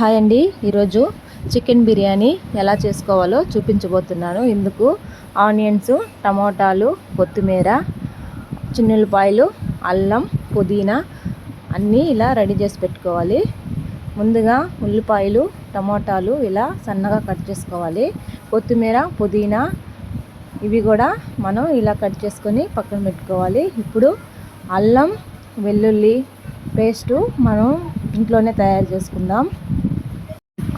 Hi అండి. ఈరోజు chicken biryani ఎలా చేసుకోవాలో చూపించబోతున్నాను. ఇందుకు ఆనియన్స్ టమోటాలు కొత్తిమీర చిన్నులపాయలు అల్లం పుదీనా అన్నీ ఇలా రెడీ చేసి పెట్టుకోవాలి. ముందుగా ఉల్లిపాయలు టమోటాలు ఇలా సన్నగా కట్ చేసుకోవాలి. కొత్తిమీర పుదీనా ఇవి కూడా మనం ఇలా కట్ చేసుకొని పక్కన పెట్టుకోవాలి. ఇప్పుడు అల్లం వెల్లుల్లి పేస్టు మనం ఇంట్లోనే తయారు చేసుకుందాం.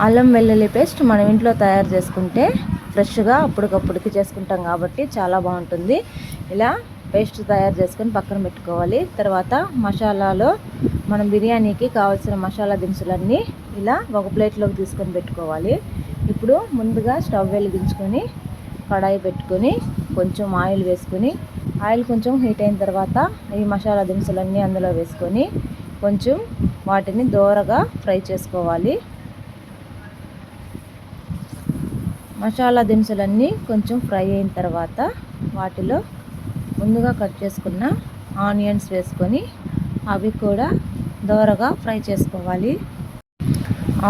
అల్లం వెల్లుల్లి పేస్ట్ మనం ఇంట్లో తయారు చేసుకుంటే ఫ్రెష్గా అప్పటికప్పుడుకి చేసుకుంటాం కాబట్టి చాలా బాగుంటుంది. ఇలా పేస్ట్ తయారు చేసుకొని పక్కన పెట్టుకోవాలి. తర్వాత మసాలాలో మనం బిర్యానీకి కావాల్సిన మసాలా దినుసులన్నీ ఇలా ఒక ప్లేట్లోకి తీసుకొని పెట్టుకోవాలి. ఇప్పుడు ముందుగా స్టవ్ వెలిగించుకొని కడాయి పెట్టుకొని కొంచెం ఆయిల్ వేసుకొని ఆయిల్ కొంచెం హీట్ అయిన తర్వాత ఈ మసాలా దినుసులన్నీ అందులో వేసుకొని కొంచెం వాటిని దోరగా ఫ్రై చేసుకోవాలి. మసాలా దినుసులన్నీ కొంచెం ఫ్రై అయిన తర్వాత వాటిలో ముందుగా కట్ చేసుకున్న ఆనియన్స్ వేసుకొని అవి కూడా దోరగా ఫ్రై చేసుకోవాలి.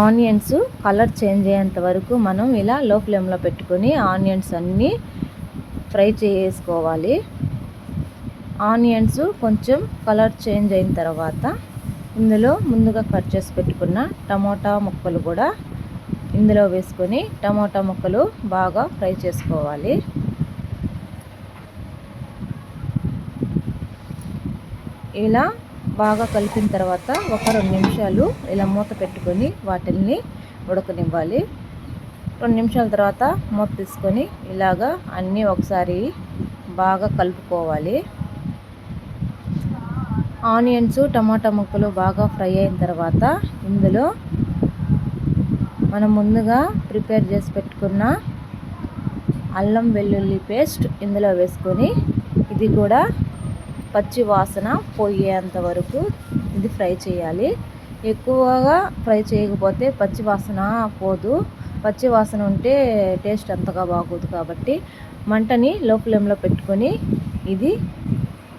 ఆనియన్స్ కలర్ చేంజ్ అయ్యేంత వరకు మనం ఇలా లో ఫ్లేమ్లో పెట్టుకొని ఆనియన్స్ అన్నీ ఫ్రై చేసుకోవాలి. ఆనియన్స్ కొంచెం కలర్ చేంజ్ అయిన తర్వాత ఇందులో ముందుగా కట్ చేసి పెట్టుకున్న టమోటా ముక్కలు కూడా ఇందులో వేసుకొని టమోటా ముక్కలు బాగా ఫ్రై చేసుకోవాలి. ఇలా బాగా కలిపిన తర్వాత ఒక రెండు నిమిషాలు ఇలా మూత పెట్టుకొని వాటిల్ని ఉడకనివ్వాలి. రెండు నిమిషాల తర్వాత మూత తీసుకొని ఇలాగా అన్నీ ఒకసారి బాగా కలుపుకోవాలి. ఆనియన్స్ టమాటా ముక్కలు బాగా ఫ్రై అయిన తర్వాత ఇందులో మనం ముందుగా ప్రిపేర్ చేసి పెట్టుకున్న అల్లం వెల్లుల్లి పేస్ట్ ఇందులో వేసుకొని ఇది కూడా పచ్చి వాసన పోయేంత వరకు ఇది ఫ్రై చేయాలి. ఎక్కువగా ఫ్రై చేయకపోతే పచ్చి వాసన పోదు. పచ్చి వాసన ఉంటే టేస్ట్ అంతగా బాగోదు కాబట్టి మంటని లో ఫ్లేమ్లో పెట్టుకొని ఇది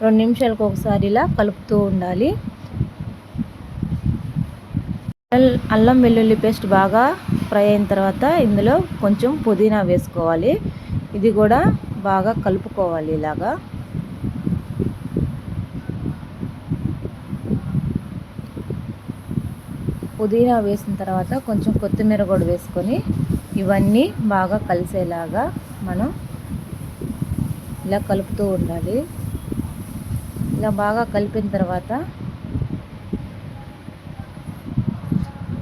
రెండు నిమిషాలకు ఒకసారి ఇలా కలుపుతూ ఉండాలి. అల్లం వెల్లుల్లి పేస్ట్ బాగా ఫ్రై అయిన తర్వాత ఇందులో కొంచెం పుదీనా వేసుకోవాలి. ఇది కూడా బాగా కలుపుకోవాలి ఇలాగా. పుదీనా వేసిన తర్వాత కొంచెం కొత్తిమీర కూడా వేసుకొని ఇవన్నీ బాగా కలిసేలాగా మనం ఇలా కలుపుతూ ఉండాలి. ఇలా బాగా కలిపిన తర్వాత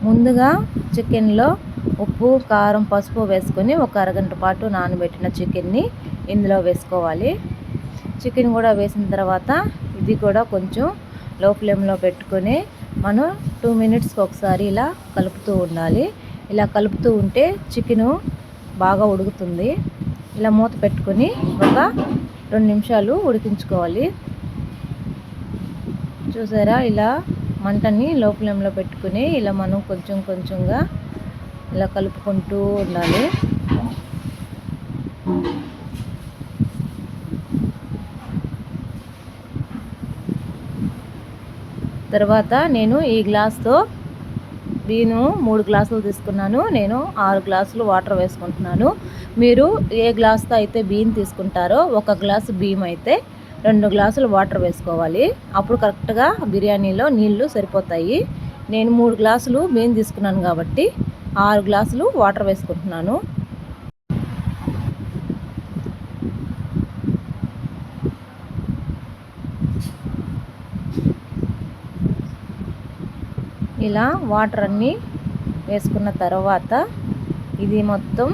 ముందుగా చికెన్లో ఉప్పు కారం పసుపు వేసుకొని ఒక అరగంట పాటు నానబెట్టిన చికెన్ని ఇందులో వేసుకోవాలి. చికెన్ కూడా వేసిన తర్వాత ఇది కూడా కొంచెం లో ఫ్లేమ్లో పెట్టుకొని మనం టూ మినిట్స్కి ఒకసారి ఇలా కలుపుతూ ఉండాలి. ఇలా కలుపుతూ ఉంటే చికెను బాగా ఉడుకుతుంది. ఇలా మూత పెట్టుకొని ఒక రెండు నిమిషాలు ఉడికించుకోవాలి. చూసారా? ఇలా మంటని లో ఫ్లేమ్లో పెట్టుకుని ఇలా మనం కొంచెం కొంచెంగా ఇలా కలుపుకుంటూ ఉండాలి. తర్వాత నేను ఈ గ్లాస్తో నేను మూడు గ్లాసులు తీసుకున్నాను. నేను ఆరు గ్లాసులు వాటర్ వేసుకుంటున్నాను. మీరు ఏ గ్లాస్తో అయితే బియ్యం తీసుకుంటారో ఒక గ్లాసు బియ్యం అయితే రెండు గ్లాసులు వాటర్ వేసుకోవాలి. అప్పుడు కరెక్ట్గా బిర్యానీలో నీళ్ళు సరిపోతాయి. నేను మూడు గ్లాసులు మేము తీసుకున్నాను కాబట్టి ఆరు గ్లాసులు వాటర్ వేసుకుంటున్నాను. ఇలా వాటర్ అన్నీ వేసుకున్న తర్వాత ఇది మొత్తం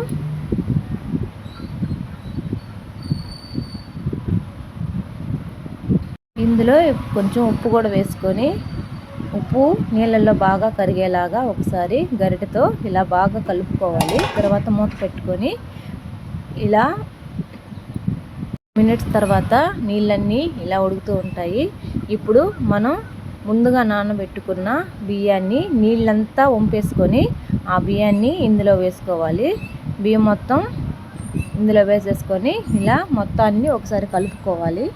ఇందులో కొంచెం ఉప్పు కూడా వేసుకొని ఉప్పు నీళ్ళల్లో బాగా కరిగేలాగా ఒకసారి గరిటెతో ఇలా బాగా కలుపుకోవాలి. తర్వాత మూత పెట్టుకొని ఇలా మినిట్స్ తర్వాత నీళ్ళన్నీ ఇలా ఉడుకుతూ ఉంటాయి. ఇప్పుడు మనం ముందుగా నానబెట్టుకున్న బియ్యాన్ని నీళ్ళంతా వంపేసుకొని ఆ బియ్యాన్ని ఇందులో వేసుకోవాలి. బియ్యం మొత్తం ఇందులో వేసేసుకొని ఇలా మొత్తాన్ని ఒకసారి కలుపుకోవాలి.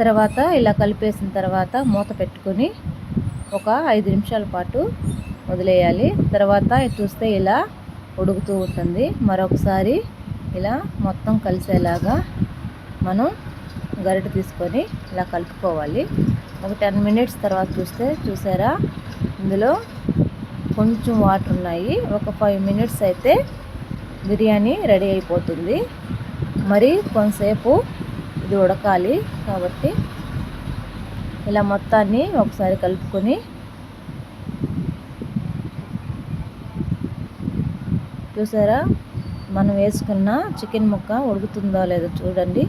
తర్వాత ఇలా కలిపేసిన తర్వాత మూత పెట్టుకొని ఒక ఐదు నిమిషాల పాటు వదిలేయాలి. తర్వాత చూస్తే ఇలా ఉడుకుతూ ఉంటుంది. మరొకసారి ఇలా మొత్తం కలిసేలాగా మనం గరిటె తీసుకొని ఇలా కలుపుకోవాలి. ఒక టెన్ మినిట్స్ తర్వాత చూస్తే చూసారా? ఇందులో కొంచెం వాటర్ ఉన్నాయి. ఒక ఫైవ్ మినిట్స్ అయితే బిర్యానీ రెడీ అయిపోతుంది. మరి కొంతసేపు ఇది ఉడకాలి కాబట్టి ఇలా మొత్తాన్ని ఒకసారి కలుపుకొని చూసారా? మనం వేసుకున్న చికెన్ ముక్క ఉడుకుతుందో లేదో చూడండి.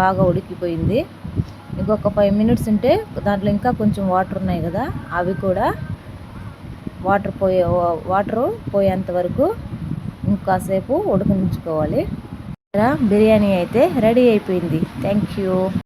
బాగా ఉడికిపోయింది. ఇంకొక ఫైవ్ మినిట్స్ ఉంటే దాంట్లో ఇంకా కొంచెం వాటర్ ఉన్నాయి కదా అవి కూడా వాటర్ పోయే వాటర్ పోయేంత వరకు ఇంకాసేపు ఉడకనించుకోవాలి బిర్యానీ అయితే రెడీ అయిపోయింది. Thank you